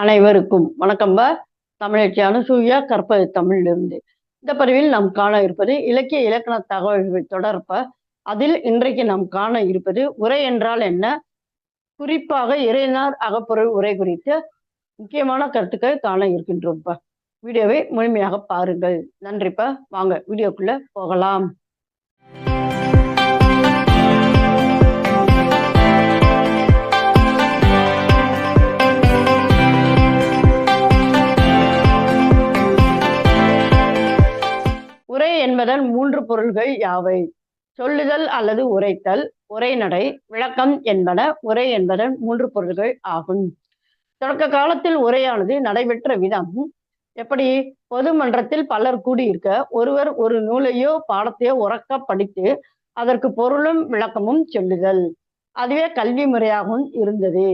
அனைவருக்கும் வணக்கம்பா தமிழச்சி அனுசூயா கற்பது தமிழிலிருந்து. இந்த பதிவில் நாம் காண இருப்பது இலக்கிய இலக்கண தகவல்கள் தொடர்ப. அதில் இன்றைக்கு நாம் காண இருப்பது உரை என்றால் என்ன? குறிப்பாக இறைநார் அகப்பொருள் உரை குறித்து முக்கியமான கருத்துக்கள் காண இருக்கின்றோம்ப்பா வீடியோவை முழுமையாக பாருங்கள். நன்றிப்பா வாங்க வீடியோக்குள்ள போகலாம். என்பதன் மூன்று பொருள்கள் யாவை? சொல்லுதல் அல்லது உரைத்தல் உரைநடை விளக்கம் என்பன உரை என்பதன் மூன்று பொருள்கள் ஆகும். தொடக்க காலத்தில் உரையானது நடைபெற்ற விதம் எப்படி? பொதுமன்றத்தில் பலர் கூடியிருக்க ஒருவர் ஒரு நூலையோ பாடத்தையோ உறக்க படித்து அதற்கு பொருளும் விளக்கமும் சொல்லுதல். அதுவே கல்வி முறையாகவும் இருந்தது.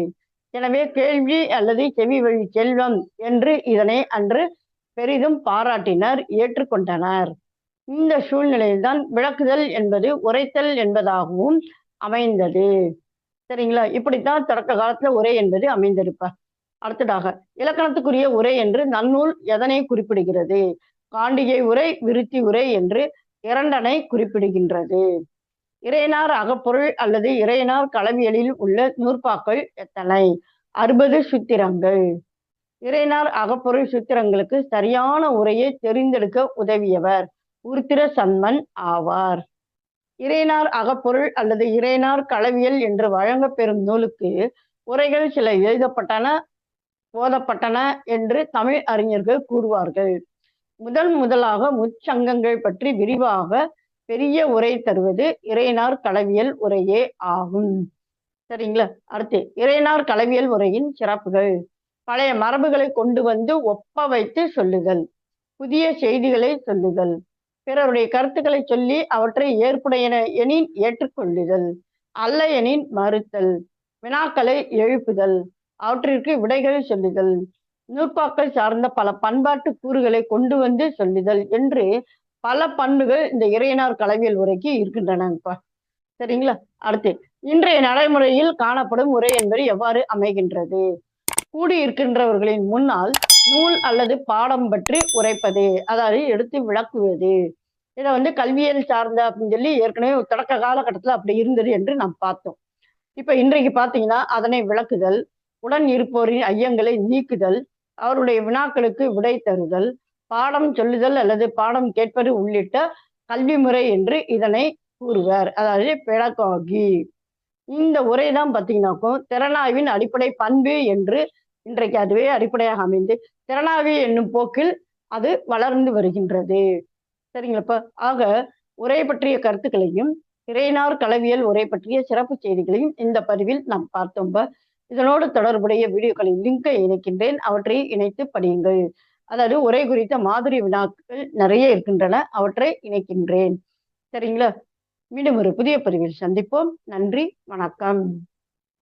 எனவே கேள்வி அல்லது செவி வழி செல்வம் என்று இதனை அன்று பெரிதும் பாராட்டினர் ஏற்றுக்கொண்டனர். இந்த சூழ்நிலையில்தான் விளக்குதல் என்பது உரைத்தல் என்பதாகவும் அமைந்தது. சரிங்களா? இப்படித்தான் தொடக்க காலத்துல உரை என்பது அமைந்திருப்பார் அடுத்ததாக இலக்கணத்துக்குரிய உரை என்று நன்னூல் எதனை குறிப்பிடுகிறது? காண்டிகை உரை விருத்தி உரை என்று இரண்டனை குறிப்பிடுகின்றது. இறையனார் அகப்பொருள் அல்லது இறையனார் களவியலில் உள்ள நூற்பாக்கள் எத்தனை? அறுபது சுத்திரங்கள். இறையனார் அகப்பொருள் சுத்திரங்களுக்கு சரியான உரையை தெரிந்தெடுக்க உதவியவர். உருத்திர சன்மன் ஆவார். இறைனார் அகப்பொருள் அல்லது இறைனார் களவியல் என்று வழங்கப்பெறும் நூலுக்கு உரைகள் சில எழுதப்பட்டன போதப்பட்டன என்று தமிழ் அறிஞர்கள் கூறுவார்கள். முதல் முதலாக முச்சங்கங்கள் பற்றி விரிவாக பெரிய உரை தருவது இறைனார் களவியல் உரையே ஆகும். சரிங்களா? அடுத்து இறைனார் களவியல் உரையின் சிறப்புகள். பழைய மரபுகளை கொண்டு வந்து ஒப்ப வைத்து சொல்லுதல் புதிய செய்திகளை சொல்லுதல். பிறருடைய கருத்துக்களை சொல்லி அவற்றை ஏற்புடையன எனின் ஏற்றுக்கொள்ளுதல் அல்ல எனின் மறுத்தல் வினாக்களை எழுப்புதல் அவற்றிற்கு விடைகளை சொல்லுதல் நூற்பாக்கள் சார்ந்த பல பண்பாட்டு கூறுகளை கொண்டு வந்து சொல்லுதல் என்று பல பண்புகள் இந்த இறையனார் கலவியல் உரைக்கு இருக்கின்றனப்பா சரிங்களா? அடுத்து இன்றைய நடைமுறையில் காணப்படும் உரை என்பது எவ்வாறு அமைகின்றது? கூடியிருக்கின்றவர்களின் முன்னால் நூல் அல்லது பாடம் பற்றி உரைப்பது. அதாவது எடுத்து விளக்குவது. இதை வந்து கல்வியல் சார்ந்த அப்படின்னு சொல்லி ஏற்கனவே தொடக்க காலகட்டத்தில் அப்படி இருந்தது என்று நாம் பார்த்தோம். இப்ப இன்றைக்கு பார்த்தீங்கன்னா அதனை விளக்குதல் உடன் இருப்போரின் ஐயங்களை நீக்குதல் அவருடைய வினாக்களுக்கு விடை தருதல் பாடம் சொல்லுதல் அல்லது பாடம் கேட்பது உள்ளிட்ட கல்வி முறை என்று இதனை கூறுவர். அதாவது பெடகாகி இந்த உரை தான் பார்த்தீங்கன்னாக்கும் திறனாய்வின் அடிப்படை பண்பு என்று இன்றைக்கு அதுவே அடிப்படையாக அமைந்து திறனாய்வு என்னும் போக்கில் அது வளர்ந்து வருகின்றது. சரிங்களப்பா ஆக உரை பற்றிய கருத்துக்களையும் இறைனார் கலவியல் உரை பற்றிய சிறப்பு செய்திகளையும் இந்த பதிவில் நாம் பார்த்தோம்ப இதனோடு தொடர்புடைய வீடியோக்களின் லிங்கை இணைக்கின்றேன். அவற்றை இணைத்து படியுங்கள். அதாவது உரை குறித்த மாதிரி வினாக்கள் நிறைய இருக்கின்றன. அவற்றை இணைக்கின்றேன். சரிங்களா? மீண்டும் ஒரு புதிய பதிவில் சந்திப்போம். நன்றி. வணக்கம்.